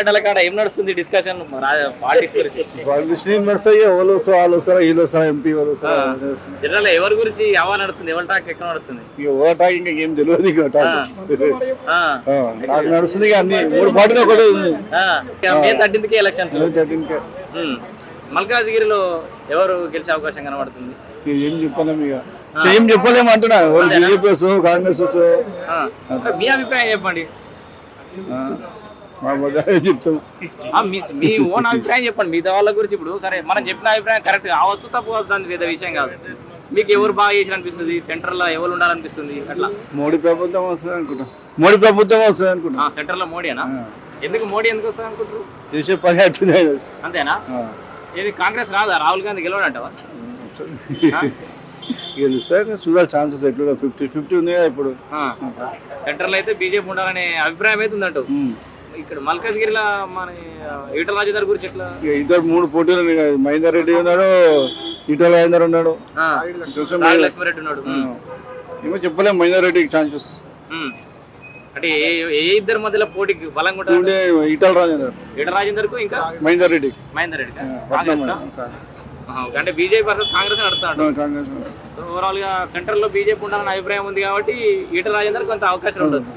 అడ్డల కాడ ఏం నడుస్తుంది డిస్కషన్ పార్టీస్ గురించి. నడుస్తాయి ఎవరు వస్తారు వాళ్ళు వస్తారా వీళ్ళు వస్తారా ఎంపీ వాళ్ళు వస్తారా జనరల్ ఎవరి గురించి హవా నడుస్తుంది? ఎవరి టాక్ ఎక్కడ నడుస్తుంది? ఇక ఓటాకి ఇంకా ఏం తెలియదు ఇక టాక్. నడుస్తుంది అన్ని మూడు పార్టీలు ఒకటే ఉంది. మే థర్టీన్త్కి ఎలక్షన్స్. మల్కాజ్గిరిలో ఎవరు గెలిచే అవకాశం కనబడుతుంది? ఏం చెప్పలేము ఇక. ఏం చెప్పలేము అంటున్నా. బీజేపీ కాంగ్రెస్ మీ అభిప్రాయం చెప్పండి. చెప్తాం మీ ఓన్ అభిప్రాయం చెప్పండి. మిగతా వాళ్ళ గురించి ఇప్పుడు సరే మనం చెప్పిన అభిప్రాయం కరెక్ట్ కావచ్చు తప్పు కావచ్చు దాని పెద్ద విషయం కాదు. మీకు ఎవరు బాగా చేసిన అనిపిస్తుంది? సెంటర్లో ఎవరు ఉండాలనిపిస్తుంది? అట్లా. మోడీ ప్రభుత్వం వస్తుంది అనుకుంటా. మోడీ ప్రభుత్వం వస్తుంది అనుకుంటా. సెంటర్లో మోడీనా ఎందుకు మోడీ ఎందుకు వస్తుంది అనుకుంటారు? చేసే పని. అంతేనా. ఏది కాంగ్రెస్ రాదా? రాహుల్ గాంధీ గెలవడంటావా? గెలుస్తారు చూడాలి ఛాన్సెస్ ఫిఫ్టీ ఫిఫ్టీ ఉంది కదా ఇప్పుడు. సెంటర్లో అయితే బీజేపీ ఉండాలనే అభిప్రాయం అయితే ఉందంట. ఇక్కడ మల్కాజ్గిరిలో మన ఈటల రాజేందర్ గురించి ఎట్లా? ఇద్దరు మూడు పోటీలు. మహేందర్ రెడ్డి ఉన్నాడు ఈటల రాజేందర్ ఉన్నాడు. లక్ష్మీరెడ్డి ఉన్నాడు. ఏమో చెప్పలేము మహేందర్ రెడ్డికి ఛాన్సెస్. అంటే ఏ ఇద్దరి మధ్యలో పోటీకి బలంగా ఉంటుంది ఉండే ఈటల రాజేందర్. ఈటల రాజేందర్కు ఇంకా? మహేందర్ రెడ్డి. మహేందర్ రెడ్డి. అంటే బీజేపీ వర్సెస్ కాంగ్రెస్ నడుస్తాడు. సో ఓవరాల్గా సెంట్రల్లో బీజేపీ ఉండాలనే అభిప్రాయం ఉంది కాబట్టి ఈటల రాజేందర్ కొంత అవకాశం ఉంటుంది.